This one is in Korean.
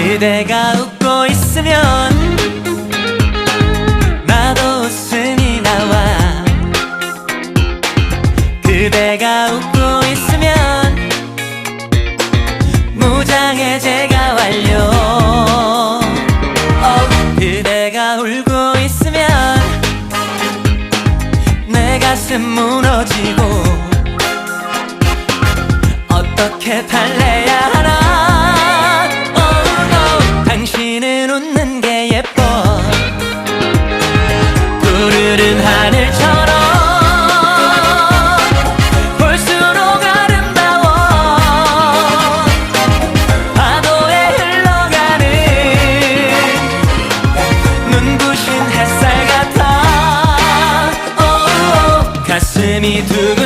그대가 웃고 있으면 나도 웃음이 나와. 그대가 웃고 있으면 무장해제가 완료. 어, 그대가 울고 있으면 내 가슴 무너지고 어떻게 달래야 푸르른 하늘처럼 볼수록 아름다워 파도에 흘러가는 눈부신 햇살 같아. oh, 가슴이 두